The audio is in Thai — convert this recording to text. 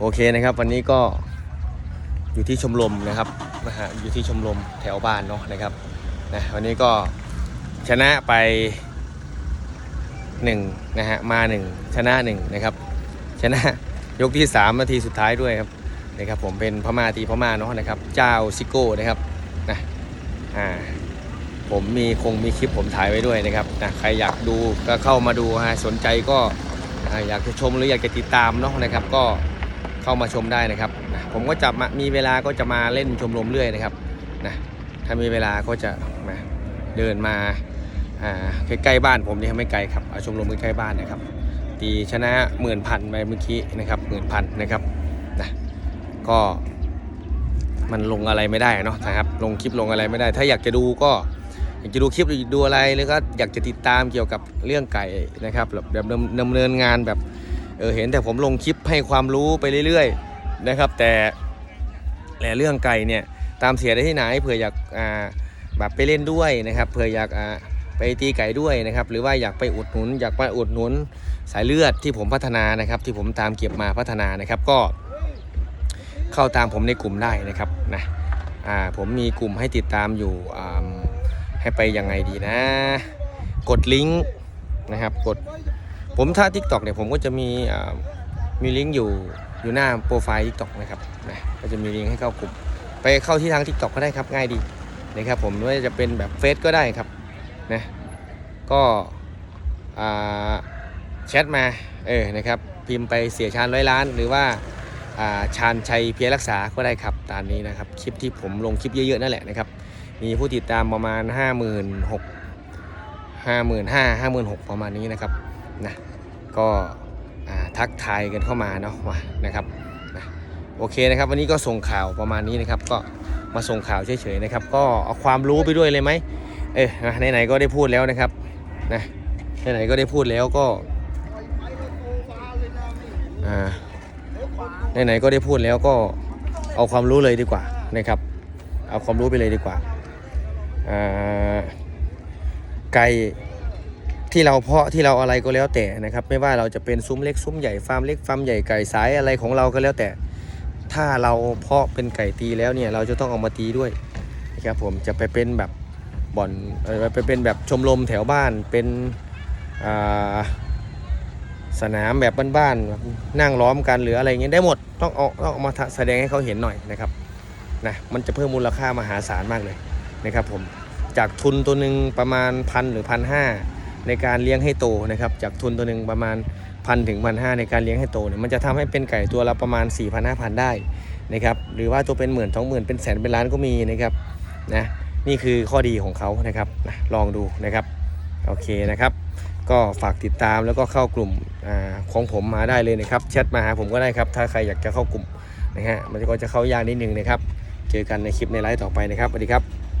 โอเคนะครับ วันนี้ก็อยู่ที่ชมรมนะครับนะฮะอยู่ที่ชมรมแถวบ้านเนาะนะครับนะวันนี้ก็ชนะไปหนึ่งนะฮะมาหนึ่งชนะหนึ่งนะครับชนะยกที่ 3 นาทีสุดท้ายด้วยครับนะครับผมเป็นพม่าตีพม่าเนาะนะครับ เจ้าซิโก้นะครับนะอ่าผมมีคงมีคลิปผมถ่ายไว้ด้วยนะครับนะใครอยากดูก็เข้ามาดูฮะสนใจก็อยากจะชมหรืออยากจะติดตามเนาะนะครับก็ เข้ามาชมได้นะครับนะผมก็จะมามีเวลาก็จะมาเล่นชมรมเรื่อยนะครับนะถ้ามีเวลาก็จะมาเดินมาใกล้ๆบ้านผมนี่ไม่ไกลครับเอาชมรมใกล้ๆบ้านนะครับ ตีชนะหมื่นพันไปเมื่อกี้นะครับหมื่นพันนะครับนะก็มันลงอะไรไม่ได้เนาะนะครับลงคลิปลงอะไรไม่ได้ ถ้าอยากจะดูก็อยากจะดูคลิปดูอะไรหรือก็อยากจะติดตามเกี่ยวกับเรื่องไก่นะครับแบบดำเนินงานแบบ เออเห็นแต่ผมลงคลิปให้ความรู้ไปเรื่อยๆนะครับ แต่แต่เรื่องไก่เนี่ยตามเสียได้ที่ไหนเผื่ออยากอ่าแบบไปเล่นด้วยนะครับเผื่ออยากอ่าไปตีไก่ด้วยนะครับหรือว่าอยากไปอุดหนุน อยากไปอุดหนุนสายเลือดที่ผมพัฒนานะครับ ที่ผมตามเก็บมาพัฒนานะครับก็ เข้าตามผมในกลุ่มได้นะครับนะอ่าผมมีกลุ่มให้ติดตามอยู่อ่าให้ไปยังไงดีนะ กดลิงก์นะครับกด ผมถ้า TikTok เนี่ยผมก็จะมีมีลิงก์อยู่อยู่หน้าโปรไฟล์ TikTok นะครับนะก็จะมีลิงก์ให้เข้ากลุ่ม ไปเข้าที่ทาง TikTok ก็ได้ครับง่ายดีนะครับผมไม่ว่าจะเป็นแบบเฟซก็ได้ครับนะก็แชทมาเออนะครับพิมพ์ไปเสียชาญร้อยล้าน หรือว่าชาญชัยเพียรักษาก็ได้ครับตามนี้นะครับคลิปที่ผมลงคลิปเยอะๆนั่นแหละนะครับมีผู้ติดตามประมาณ 5 6 0 0 0 5 5 0 0 0 5 6 0 0ประมาณนี้นะครับ นะก็ทักทายกันเข้ามาเนาะนะครับนะโอเคนะครับวันนี้ก็ส่งข่าวประมาณนี้นะครับ ก็มาส่งข่าวเฉยๆนะครับ ก็เอาความรู้ไปด้วยเลยไหมเออนะไหนๆก็ได้พูดแล้วนะครับนะไหนๆก็ได้พูดแล้วก็ไหนๆก็ได้พูดแล้วก็เอาความรู้เลยดีกว่านะครับ เอาความรู้ไปเลยดีกว่าไก่ ที่เราเพาะที่เราอะไรก็แล้วแต่นะครับ ไม่ว่าเราจะเป็นซุ้มเล็กซุ้มใหญ่ฟาร์มเล็กฟาร์มใหญ่ไก่สายอะไรของเราก็แล้วแต่ ถ้าเราเพาะเป็นไก่ตีแล้วเนี่ยเราจะต้องเอามาตีด้วยนะครับผมจะไปเป็นแบบบ่อนไปเป็นแบบชมรมแถวบ้านเป็นสนามแบบบ้านๆนั่งล้อมกันหรืออะไรเงี้ยได้หมดต้องเอาต้องเอามาแสดงให้เขาเห็นหน่อยนะครับนะมันจะเพิ่มมูลค่ามหาศาลมากเลยนะครับผมจากทุนตัวหนึ่งประมาณพันหรือพันห้า ในการเลี้ยงให้โตนะครับ จากทุนตัวหนึ่งประมาณพันถึงพันห้าในการเลี้ยงให้โตเนี่ยมันจะทำให้เป็นไก่ตัวละประมาณ4 0 0 0 5 0 0ได้นะครับหรือว่าตัวเป็นหมื่นสองหมื่นเป็นแสนเป็นล้านก็มีนะครับนะนี่คือข้อดีของเขานะครับนะลองดูนะครับโอเคนะครับ ก็ฝากติดตามแล้วก็เข้ากลุ่มอของผมมาได้เลยนะครับแชทมาหาผมก็ได้ครับถ้าใครอยากจะเข้ากลุ่มนะฮะมันก็จะเข้ายากนิดนึงนะครับ เจอกันในคลิปในไลฟ์ต่อไปนะครับสวัสดีครับ